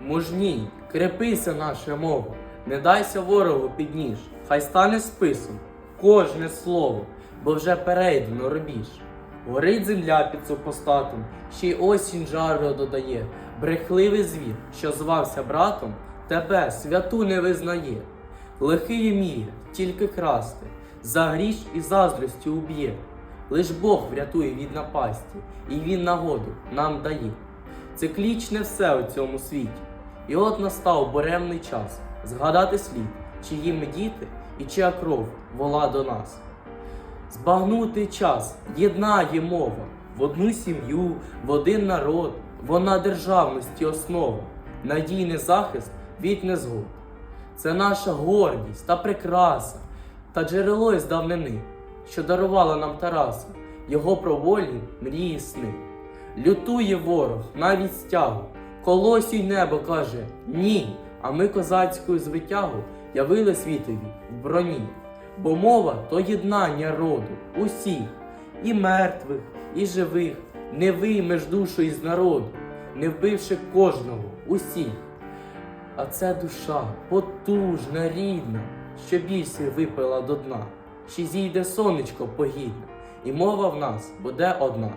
Мужній, крепися наша мова, не дайся ворогу під ніж, хай стане списом кожне слово, бо вже перейдено рубіж. Горить земля під супостатом, ще й осінь жару додає. Брехливий звір, що звався братом, тебе святу не визнає. Лихий міє, тільки красти, за гріш і заздрості уб'є. Лиш Бог врятує від напасті, і він нагоду нам дає. Циклічне все у цьому світі. І от настав буремний час згадати слід, чиї ми діти і чия кров вола до нас. Збагнути час єднає мова в одну сім'ю, в один народ, вона державності основа, надійний захист від незгод. Це наша гордість та прикраса, та джерело із давнини, що дарувала нам Тараса, його провольні мрії сни. Лютує ворог навіть стягу, колосій небо каже ні, а ми козацькою звитягу явили світові в броні. Бо мова то єднання роду, усіх, і мертвих, і живих, не виймеш душу із народу, не вбивши кожного, усіх. А це душа потужна, рідна, що більше випила до дна, ще зійде сонечко погідне, і мова в нас буде одна.